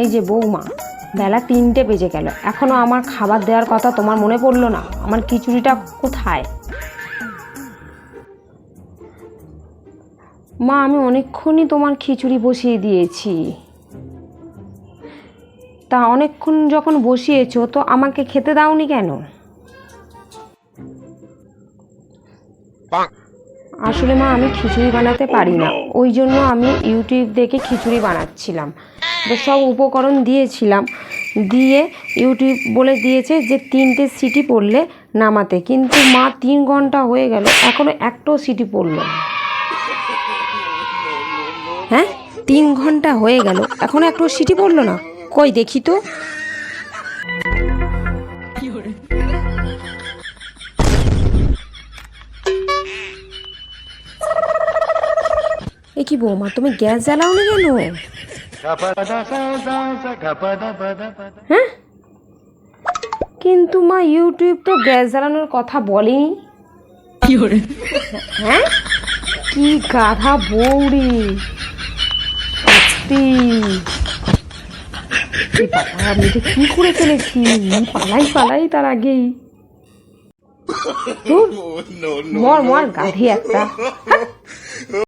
এই যে বৌমা, বেলা তিনটে বেজে গেল। এখনও আমার খাবার দেওয়ার কথা তোমার মনে পড়ল না? আমার খিচুড়িটা কোথায়? মা, আমি অনেকক্ষণই তোমার খিচুড়ি বসিয়ে দিয়েছি। তা অনেকক্ষণ যখন বসিয়েছো, তো আমাকে খেতে দাওনি কেন? আসলে মা আমি খিচুড়ি বানাতে পারি না। ওই জন্য আমি ইউটিউব দেখে খিচুড়ি বানাচ্ছিলাম। তো সব উপকরণ দিয়েছিলাম। দিয়ে ইউটিউব বলে দিয়েছে যে তিনটে সিটি পড়লে নামাতে। কিন্তু মা তিন ঘণ্টা হয়ে গেল এখনও একটাও সিটি পড়ল হ্যাঁ? তিন ঘণ্টা হয়ে গেল এখনও একটু সিটি পড়ল না? কই দেখি তো। এ কি বৌমা তুমি গ্যাস জ্বালাওনি কেন হ্যাঁ কিন্তু মা ইউটিউব তো গ্যাস জ্বালানোর কথা বলেনি হ্যাঁ কি গাধা বৌরি সত্যি আমি এটা কি করে ফেলেছি পালাই পালাই তার আগেই মর মর গাধি একটা